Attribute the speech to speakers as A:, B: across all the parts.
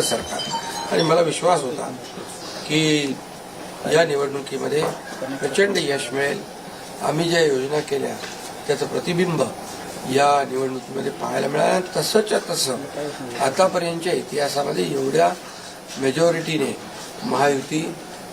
A: होतं सरकार. आणि मला विश्वास होता की या निवडणुकीमध्ये प्रचंड यश मिळेल. आम्ही ज्या योजना केल्या त्याचं प्रतिबिंब या निवडणुकीमध्ये पाहायला मिळालं. आणि तसंच्या तसं आतापर्यंतच्या इतिहासामध्ये एवढ्या मेजॉरिटीने महायुती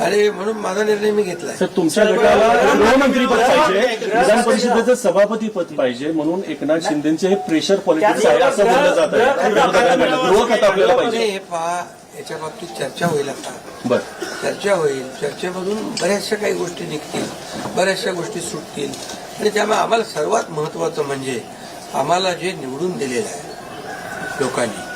A: आणि म्हणून माझा निर्णय मी घेतलाय.
B: तर तुमच्या गटाला गृहमंत्री पद पाहिजे विधान परिषदेचं सभापती पद पाहिजे म्हणून एकनाथ शिंदेचे हे प्रेशर पॉलिटिक्स आहे असं बोललं जात आहे आपल्याला पाहिजे.
A: हे पहा याच्या बाबतीत चर्चा होईल आता.
B: बर.
A: चर्चा होईल. चर्चेमधून बऱ्याचशा काही गोष्टी निघतील बऱ्याचशा गोष्टी सुटतील. आणि त्यामुळे आम्हाला सर्वात महत्वाचं म्हणजे आम्हाला जे निवडून दिलेलं आहे लोकांनी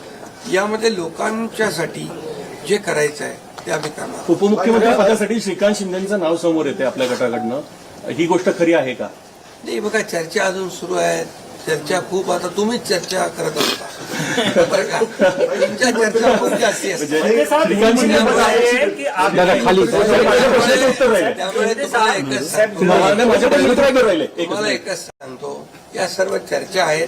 A: यामध्ये लोकांच्यासाठी जे करायचं आहे ते आम्ही करणार
B: उपमुख्यमंत्री पदासाठी श्रीकांत शिंदेचं नाव समोर येते आपल्या गटाकडनं. ही गोष्ट खरी आहे का?
A: नाही बघा चर्चा अजून सुरू आहे. चर्चा खूप आता तुम्हीच चर्चा करत असता बरं का? तुमच्या चर्चा खूप जास्ती असतात
C: म्हणजे.
A: त्यामुळे तुम्हाला सांगतो.
B: तुम्हाला-. एकच
A: सांगतो. या सर्व चर्चा आहेत.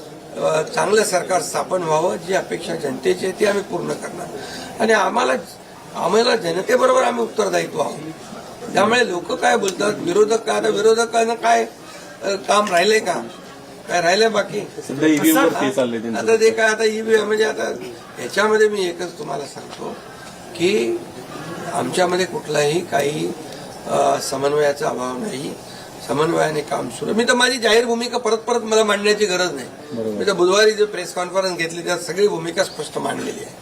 A: चांगलं सरकार स्थापन व्हावं जी अपेक्षा जनतेची आहे ती आम्ही पूर्ण करणार. आणि आम्हाला आम्हाला जनतेबरोबर आम्ही उत्तरदायित्व आहोत. त्यामुळे लोक काय बोलतात विरोधक काय आता विरोधकांना काय काम राहिलंय का? काय राहिलंय बाकी?
B: त्यांचं
A: आता ते काय आता ईव्हीएम म्हणजे आता ह्याच्यामध्ये मी एकच तुम्हाला सांगतो की आमच्यामध्ये कुठलाही काही समन्वयाचा अभाव नाही. समन्वयाने काम सुरू मी तर माझी जाहीर भूमिका परत परत मला मांडण्याची गरज नाही. मी तर बुधवारी जे प्रेस कॉन्फरन्स घेतली त्यात सगळी भूमिका स्पष्ट मांडलेली आहे.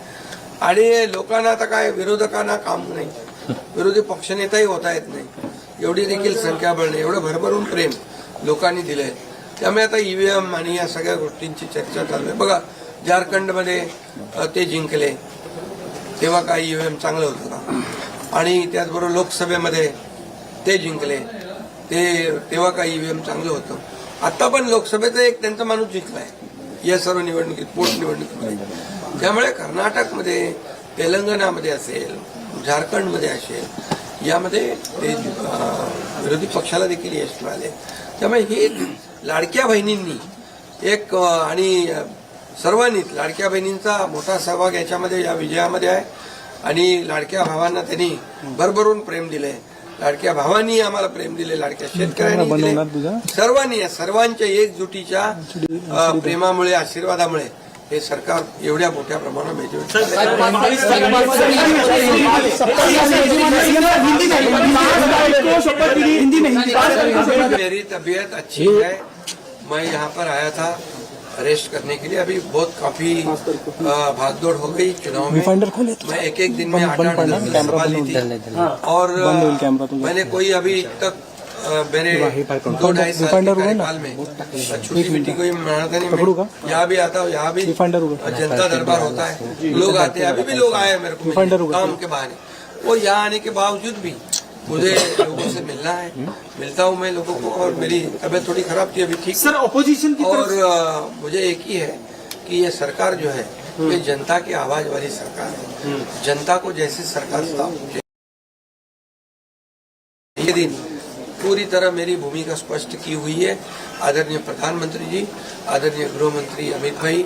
A: आणि लोकांना आता काय विरोधकांना काम नाही. विरोधी पक्षनेताही होता येत नाही. एवढी देखील संख्याबळ नाही एवढं भरभरून प्रेम लोकांनी दिलंय. त्यामुळे आता ईव्हीएम आणि या सगळ्या गोष्टींची चर्चा चालू आहे. बघा झारखंडमध्ये ते जिंकले. तेव्हा काय ईव्हीएम चांगलं होतं का? आणि त्याचबरोबर लोकसभेमध्ये ते जिंकले. ते तेव्हा काही ईव्हीएम चांगलं होतं. आता पण लोकसभेचा एक त्यांचा माणूस जिंकला आहे या सर्व निवडणुकीत पोटनिवडणुकीमध्ये त्यामुळे कर्नाटकमध्ये तेलंगणामध्ये असेल झारखंडमध्ये असेल यामध्ये ते विरोधी पक्षाला देखील यश मिळाले. त्यामुळे हे लाडक्या बहिणींनी एक आणि सर्वांनीच लाडक्या बहिणींचा मोठा सहभाग याच्यामध्ये या विजयामध्ये आहे. आणि लाडक्या भावांना त्यांनी भरभरून प्रेम दिलं आहे लाडक्या भावांनी आम्हाला प्रेम दिले लाडक्या शेतकऱ्यांनी दिले सर्वांनी या सर्वांच्या एकजुटीच्या प्रेमामुळे आशीर्वादामुळे हे सरकार एवढ्या मोठ्या प्रमाणात मेजॉरिटी मेरी तबीयत अच्छी है मैं यहाँ पर आया था रेस्ट करने के लिए अभी बहुत काफ़ी भागदौड़ हो गई चुनाव में। मैं एक एक दिन में आठ आठ सभा ली थी। और मैंने कोई अभी तक मेरे दो ढाई साल के कार्यकाल में छोटी मिट्टी कोई मनाता नहीं मैं यहाँ भी आता हूँ यहाँ भी जनता दरबार होता है। लोग आते हैं अभी भी लोग आए हैं मेरे को काम के बहाने। वो यहाँ आने के बावजूद भी मुझे लोगों से मिलना है। मिलता हूँ मैं लोगों को और मेरी तबीयत थोड़ी खराब थी अभी ठीक
C: सर ऑपोजिशन की
A: और मुझे एक ही है कि ये सरकार जो है ये जनता की आवाज़ वाली सरकार है। जनता को जैसे सरकार ये दिन पूरी तरह मेरी भूमिका स्पष्ट की हुई है। आदरणीय प्रधानमंत्री जी आदरणीय गृह मंत्री अमित भाई